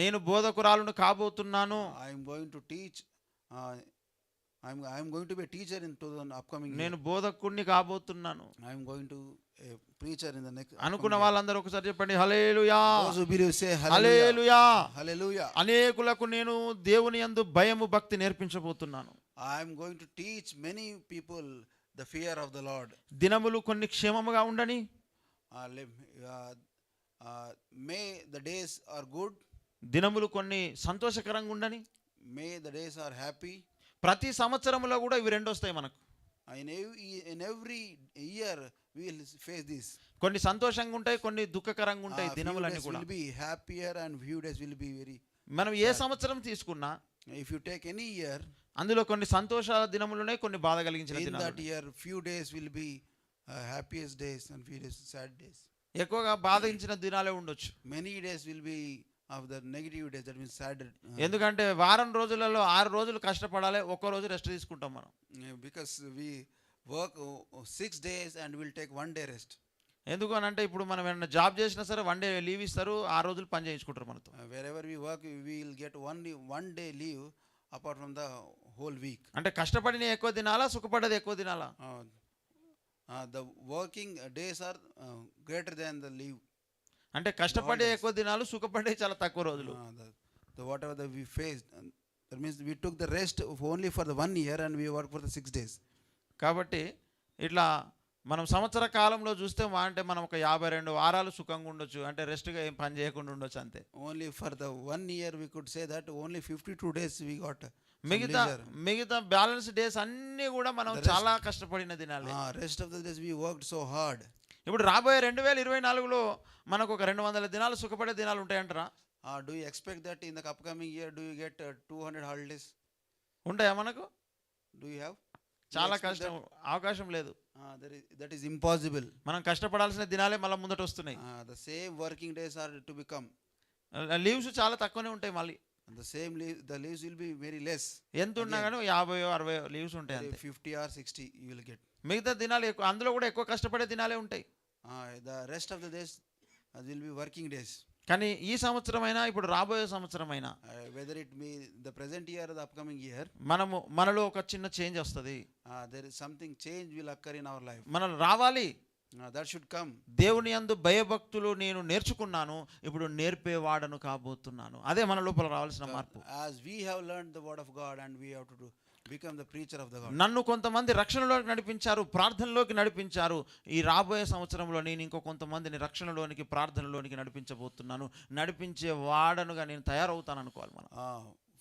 నేను బోధకురాలను కాబోతున్నాను. I'm going to teach I'm I'm going to be teacher in to upcoming నేను బోధకుడిని కాబోతున్నాను. I'm going to preacher in the next అనుకున్న వాళ్ళందరూ ఒకసారి చెప్పండి హలేలుయా హలేలుయా హలేలుయా అనేకులకు నేను దేవుని యందు భయము భక్తి నేర్పించబోతున్నాను. I'm going to teach many people the fear of the Lord దినములు కొన్ని క్షేమముగా ఉండని. May the days are good దినములు కొన్ని సంతోషకరంగా ఉండని? May the days are happy ప్రతి సంవత్సరంలో కూడా ఇవి రెండు వస్తాయి మనకు. In in every year face this కొన్ని సంతోషంగా ఉంటాయి కొన్ని దుఃఖకరంగా ఉంటాయి దినములు అన్ని కూడా. Will be happier and few days will be very మనం ఏ సంవత్సరం తీసుకున్నా if you take any year అందులో కొన్ని సంతోషాల దినములు కొన్ని బాధ కలిగించిన దినములు that year few days will be happiest days and few days sad days ఎక్కువగా బాధించిన దినాలే ఉండొచ్చు. మెనీ డేస్ విల్ బి ఎందుకంటే వారం రోజులలో ఆరు రోజులు కష్టపడాలి ఒక్క రోజు రెస్ట్ తీసుకుంటాం మనం. Because we work six days and will take one day rest ఎందుకు అని అంటే ఇప్పుడు మనం ఏమైనా జాబ్ చేసినా సరే వన్ డే లీవ్ ఇస్తారు ఆ రోజులు పని చేయించుకుంటారు మనతో. Wherever we work will get one one day leave apart from the whole week అంటే కష్టపడిన ఎక్కువ తినాలా సుఖపడ్డది ఎక్కువ తినాలా? The working days are greater than the leave అంటే కష్టపడే ఎక్కువ దినాలు సుఖపడే చాలా తక్కువ రోజులు. What of the we face means we took the rest only for the one year and we work for the six days కాబట్టి ఇట్లా మనం సంవత్సర కాలంలో చూస్తే అంటే మనం ఒక యాభై రెండు వారాలు సుఖంగా ఉండొచ్చు అంటే రెస్ట్గా ఏం పని చేయకుండా ఉండొచ్చు అంతే. Only for the one year we could say that only fifty two days we got మిగతా మిగతా బ్యాలెన్స్ డేస్ అన్నీ కూడా మనం చాలా కష్టపడిన దినాలి. Rest of the days we work so hard ఇప్పుడు రాబోయే రెండు వేల ఇరవై నాలుగులో మనకు ఒక రెండు వందల దినాలు సుఖపడే దినాలు ఉంటాయంటారా? Do expect that in the upcoming year do you get two hundred holidays ఉంటాయా మనకు? డూ యూ హ్యావ్ చాలా కష్టం అవకాశం లేదు. దట్ ఈస్ ఇంపాసిబుల్ మనం కష్టపడాల్సిన దినాలే మళ్ళీ ముందట వస్తున్నాయి the same working days are to become leaves చాలా తక్కువనే ఉంటాయి మళ్ళీ. The same leave the leaves will be very less ఎంత ఉన్నా కానీ యాభై అరవై లీవ్స్ ఉంటాయి fifty or sixty you will get మిగతా దినాలు ఎక్కువ అందులో కూడా ఎక్కువ కష్టపడే దినాలే ఉంటాయి. Rest of the days will be working days కానీ ఈ సంవత్సరం అయినా ఇప్పుడు రాబోయే సంవత్సరం అయినా whether it me the present year the upcoming year మనము మనలో ఒక చిన్న చేంజ్ వస్తుంది. There is something change will occur in our life మనం రావాలి. దట్ షుడ్ కమ్ దేవుని అందు భయభక్తులు నేను నేర్చుకున్నాను ఇప్పుడు నేర్పేవాడను కాబోతున్నాను. అదే మన లోపల రావాల్సిన మార్పు. As we have learn the word of God and we have to do become the feature of the నన్ను కొంతమంది రక్షణలోకి నడిపించారు ప్రార్థనలోకి నడిపించారు. ఈ రాబోయే సంవత్సరంలో నేను ఇంకో కొంతమందిని రక్షణలోనికి ప్రార్థనలోనికి నడిపించబోతున్నాను. నడిపించే వాడనుగా నేను తయారవుతాను అనుకోవాలి మనం.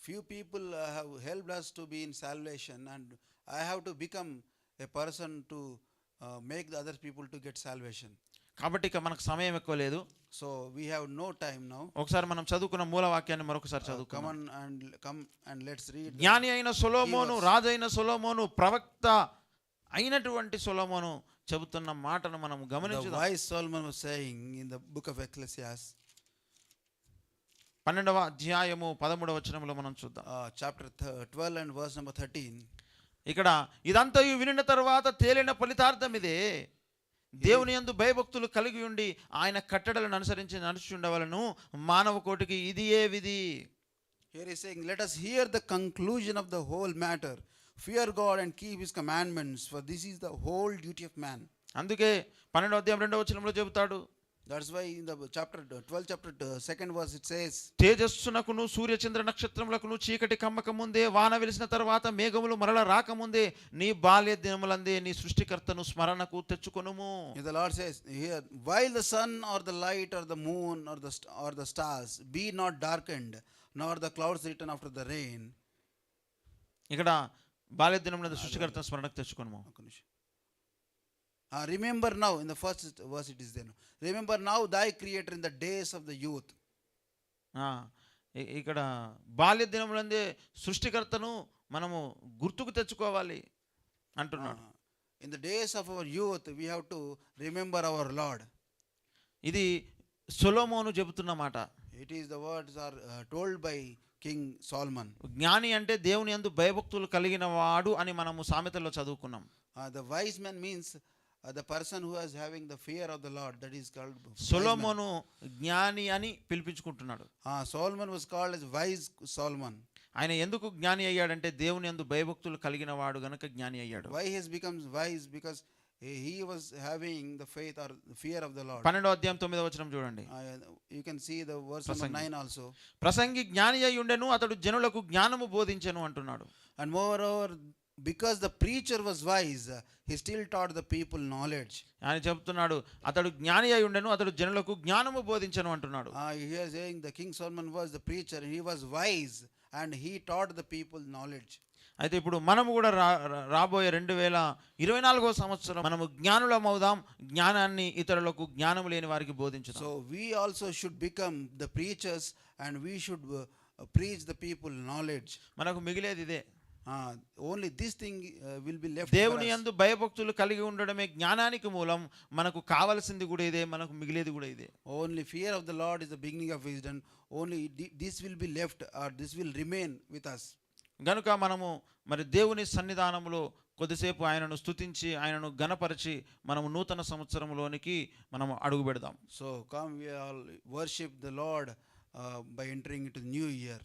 Few people I have help us to be in salvation and I have to become a person to make the other people to get salvation కాబట్టి ఇక మనకు సమయం ఎక్కువ లేదు So we have no time now. ఒకసారి మనం చదువుకున్న మూల వాక్యాన్ని మరొకసారి on and come and let's read. the- జ్ఞాని అయిన సొలోమోను రాజైన సొలోమోను ప్రవక్త అయినటువంటి సొలోమోను చెబుతున్న మాటను మనం The గమనించుదాం wise Solomon was saying in the book of Ecclesiastes, పన్నెండవ అధ్యాయము పదమూడవ వచనంలో మనం చూద్దాం chapter th- 12 and verse number 13. ఇక్కడ ఇదంతా వినిన తర్వాత తేలిన ఫలితార్థం ఇదే దేవుని ఎందు భయభక్తులు కలిగి ఉండి ఆయన కట్టడలను అనుసరించి నడుచుండవలను మానవ కోటికి ఇది ఏ విధి? Here is saying let us hear the conclusion of the whole matter fear God and keep his commandments for this is the whole duty of man అందుకే పన్నెండు అధ్యాయం రెండవ వచనంలో చెబుతాడు that's why in the chapter twelve chapter second verse it says తేజస్సునకును సూర్యచంద్ర నక్షత్రములకును చీకటి కమ్మక ముందే వాన వెలిసిన తర్వాత మేఘములు మరల రాకముందే నీ బాల్య దినములందే నీ సృష్టికర్తను స్మరణకు తెచ్చుకొనుము. In the Lord says here while the sun or the light or the moon or the or the stars be not darkened nor the clouds return after the rain ఇక్కడ బాల్య దినములందే సృష్టికర్తను స్మరణకు తెచ్చుకొనుము. ఒక నిమిషం. Remember now in the first verse it is then remember now thy creator in the days of the youth ఇక్కడ బాల్య దినములందే సృష్టికర్తను మనము గుర్తుకు తెచ్చుకోవాలి అంటున్నాడు. In the days of our youth we have to remember our Lord ఇది Solomon చెబుతున్నమాట it is the words are told by King Solomon జ్ఞాని అంటే దేవుని ఎందు భయభక్తులు కలిగిన వాడు అని మనము సామెతలో చదువుకున్నాం. The wise men means means uh, the person who is having the fear of the Lord, that is called wise man. సొలోమోను జ్ఞాని అని పిలిపించుకుంటున్నాడు Ah, Solomon was called as wise Solomon. ఆయన ఎందుకు జ్ఞాని అయ్యాడంటే దేవుని యందు భయభక్తులు కలిగిన వాడు గనుక జ్ఞాని అయ్యాడు Why he has become wise? Because he he was having the faith or the fear of the Lord. పన్నెండో అధ్యాయం తొమ్మిదో వచనం చూడండి Uh, you can see the verse number Prasangi. 9 also. ప్రసంగి జ్ఞాని అయి ఉండెను అతడు జనులకు జ్ఞానము బోధించెను అంటున్నాడు And moreover, because the preacher was wise, uh, he still taught the people knowledge. ఆయన చెప్తున్నాడు అతడు జ్ఞాని అయి ఉండెను అతడు జనులకు జ్ఞానము బోధించను అంటున్నాడు Uh, here saying the King Solomon was the preacher, he was wise and he taught the people knowledge. అయితే ఇప్పుడు మనము కూడా రా రా- రాబోయే రెండు వేల ఇరవై నాలుగో సంవత్సరం మనము జ్ఞానులం అవుదాం జ్ఞానాన్ని ఇతరులకు జ్ఞానం లేని వారికి బోధించుదాం So we also should become the preachers and we should uh, uh, preach the people knowledge. మనకు మిగిలేది ఇదే only this thing will be left దేవుని యందు భయభక్తులు కలిగి ఉండడమే జ్ఞానానికి మూలం. మనకు కావాల్సింది కూడా ఇదే మనకు మిగిలేదు కూడా ఇదే. Only fear of the Lord is the beginning of wisdom only this will be left or this will remain with us గనుక మనము మరి దేవుని సన్నిధానంలో కొద్దిసేపు ఆయనను స్థుతించి ఆయనను గణపరిచి మనము నూతన సంవత్సరంలోనికి మనము అడుగు పెడదాం. So come worship the Lord by entering it new year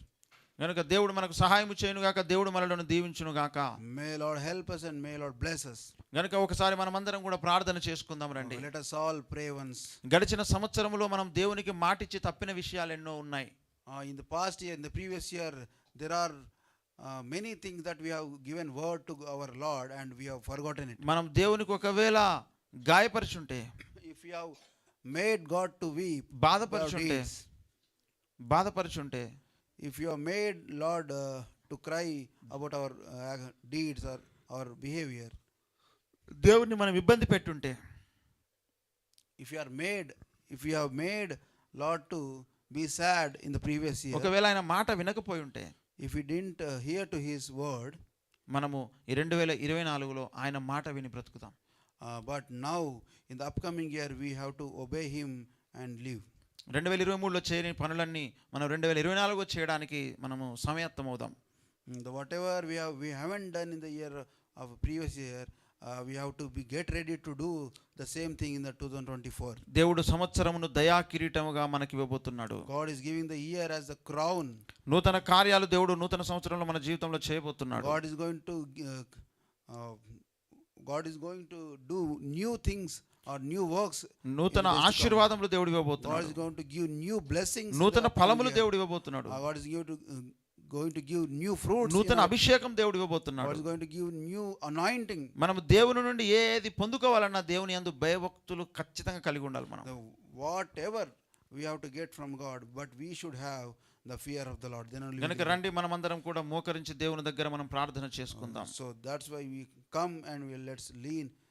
కనుక దేవుడు మనకు సహాయం చేయను గాక దేవుడు మనలను దీవించును గాక may Lord help us and may Lord bless us గనుక ఒకసారి మనం అందరం కూడా ప్రార్థన చేసుకుందాం రండి. Let us all pray once గడిచిన సంవత్సరములో మనం దేవునికి మాటిచ్చి తప్పిన విషయాలు ఎన్నో ఉన్నాయి. In the past year in the previous year there are many thing that we have given word to our Lord and we have forgotten it మనం దేవునికి ఒకవేళ గాయపరిచుంటే if you have made God to weep బాధపరిచుంటే బాధపరిచుంటే if you have made Lord uh, to cry about our uh, deeds or our behavior, దేవుణ్ణి మనం ఇబ్బంది పెట్టుంటే if you are made, if you have made Lord to be sad in the previous year, ఒకవేళ ఆయన మాట వినకపోయి ఉంటే if we didn't uh, hear to His word, మనము ఈ రెండు వేల ఇరవై నాలుగులో ఆయన మాట విని బ్రతుకుతాం uh, but now in the upcoming year we have to obey Him and live. రెండు వేల ఇరవై మూడులో చేయని పనులన్నీ మనం రెండు వేల ఇరవై నాలుగులో చేయడానికి మనము సమయత్తం అవుదాం whatever we have we heaven done in the year of previous year we have to be get ready to do the same thing in the two thousand twenty four దేవుడు సంవత్సరమును దయా కిరీటముగా మనకి ఇవ్వబోతున్నాడు God is giving the year as the crown నూతన కార్యాలు దేవుడు నూతన సంవత్సరంలో మన జీవితంలో చేయబోతున్నాడు. God is going to God is going to do new things or new works. నూతన. ఆశీర్వాదములు దేవుడు ఇవ్వబోతున్నాడు is going to give new blessings. in the నూతన ఫలములు. దేవుడు ఇవ్వబోతున్నాడు Uh, going to uh, going to give new fruits. in నూతన అభిషేకం దేవుడు ఇవ్వబోతున్నాడు is going to give new anointing. మనం దేవుని నుండి ఏది పొందుకోవాలన్నా దేవుని యందు భయభక్తులు ఖచ్చితంగా కలిగి ఉండాలి మనం whatever we have to get from God, but we should have the fear of the Lord. Then only we కనుక రండి మనమందరం కూడా మోకరించి దేవుని దగ్గర మనం ప్రార్థన చేసుకుందాం So that's why we come and we let's lean, kneel down. before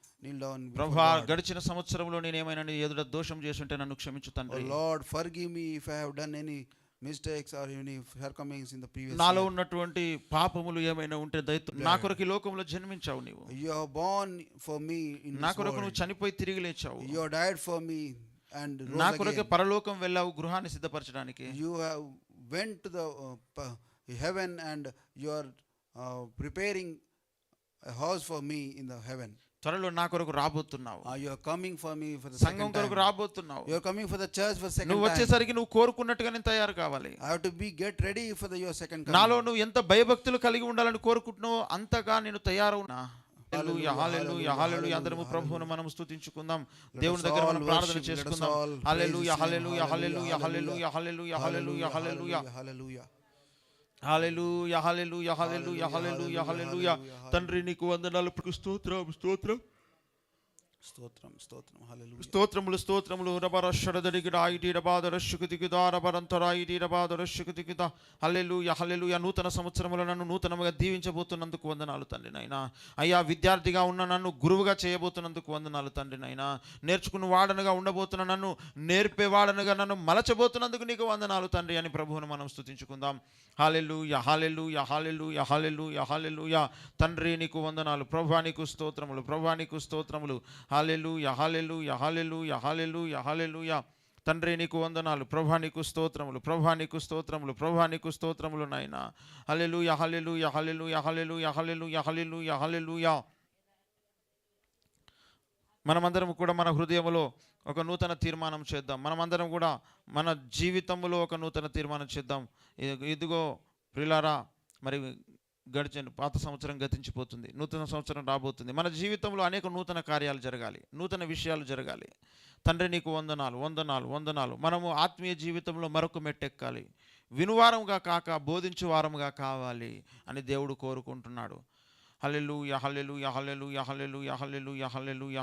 ప్రభా గడిచిన సంవత్సరంలో నేను ఏమైనా ఎదుట దోషం చేస్తుంటే నన్ను క్షమించు Lord for if I done any mistakes or any her comings నాలో ఉన్నటువంటి పాపములు ఏమైనా ఉంటే దైత నా కొరకు లోకంలో జన్మించావు నీవు. You are born for me నా కొరకు నువ్వు చనిపోయి తిరిగి లేచావు. You're died for me and నా కొరకు పరలోకం వెళ్ళావు గృహాన్ని సిద్ధపరచడానికి. You have went the heaven and you are preparing house for me in the heaven త్వరలో నా కొరకు రాబోతున్నావు. కమింగ్ ఫర్ మీ ఫర్ సంఘం కొరకు రాబోతున్నావు. You're coming for the church for second నువ్వు వచ్చేసరికి నువ్వు కోరుకున్నట్టుగా నేను తయారు కావాలి. I have to be get ready for the your second coming నాలో నువ్వు ఎంత భయభక్తులు కలిగి ఉండాలని కోరుకుంటున్నావు అంతగా నేను తయారు ఉన్నా. అందరము ప్రభువును మనం స్థుతించుకుందాం దేవుని దగ్గర మనం ప్రార్థన చేసుకుందాం. హాలెలు యహాలెలు యహాలెలు యహాలెలు యహాలెలు యహాలెలు యహాలెలు యహాలెలు యహాలెలు యహాలెలు యహాలెలు హల్లెలూయా హల్లెలూయా Hallelujah, హల్లెలూయా hallelujah, తండ్రి నీకు వందనాలు స్తోత్రం స్తోత్రం. స్తోత్రం స్తోత్రం. hallelujah. స్తోత్రములు స్తోత్రములు. రబరషడదడిగిడ ఐటి రబాదరషుకు దిగుదా రబరంతరా ఐటి రబాదరషుకు దిగుదా హల్లెలూయ. యా నూతన సంవత్సరములో నన్ను నూతనముగా దీవించబోతున్నందుకు వందనాలు తండ్రి నాయనా. అయ్యా విద్యార్థిగా ఉన్న నన్ను గురువుగా చేయబోతున్నందుకు వందనాలు తండ్రి నాయనా. నేర్చుకున్న వాడనగా ఉండబోతున్న నన్ను నేర్పేవాడనగా నన్ను మలచబోతున్నందుకు నీకు వందనాలు తండ్రి అని ప్రభువును మనం స్థుతించుకుందాం స్తుతించుకుందాం. యహాలెల్లు యహాలెల్లు యహాలెల్లు యహాలెల్లు యా తండ్రి నీకు వందనాలు. ప్రభా నీకు స్తోత్రములు ప్రభా నీకు స్తోత్రములు. హాలెలూయ హాలెలూయ హాలెలూయ హాలెలూయ హాలెలూయ తండ్రి నీకు వందనాలు. ప్రభా నీకు స్తోత్రములు. ప్రభా నీకు స్తోత్రములు. ప్రభా నీకు స్తోత్రములు నాయన. హలెలు యహలెలు యహలెలు యహలెలు యహలెలు యహలెలు యహలెలు యా మనమందరం కూడా మన హృదయంలో ఒక నూతన తీర్మానం చేద్దాం. మనమందరం కూడా మన జీవితంలో ఒక నూతన తీర్మానం చేద్దాం. ఇదిగో ప్రిలారా మరి గడిచిన పాత సంవత్సరం గతించిపోతుంది నూతన సంవత్సరం రాబోతుంది. మన జీవితంలో అనేక నూతన కార్యాలు జరగాలి నూతన విషయాలు జరగాలి. తండ్రి నీకు వందనాలు వందనాలు వందనాలు. మనము ఆత్మీయ జీవితంలో మరొక మెట్టెక్కాలి. వినువారంగా కాక బోధించు వారముగా కావాలి అని దేవుడు కోరుకుంటున్నాడు. హల్లెలూయా హల్లెలూయా హల్లెలూయా యహల్లెలు యహల్లెలు హల్లెలూయా.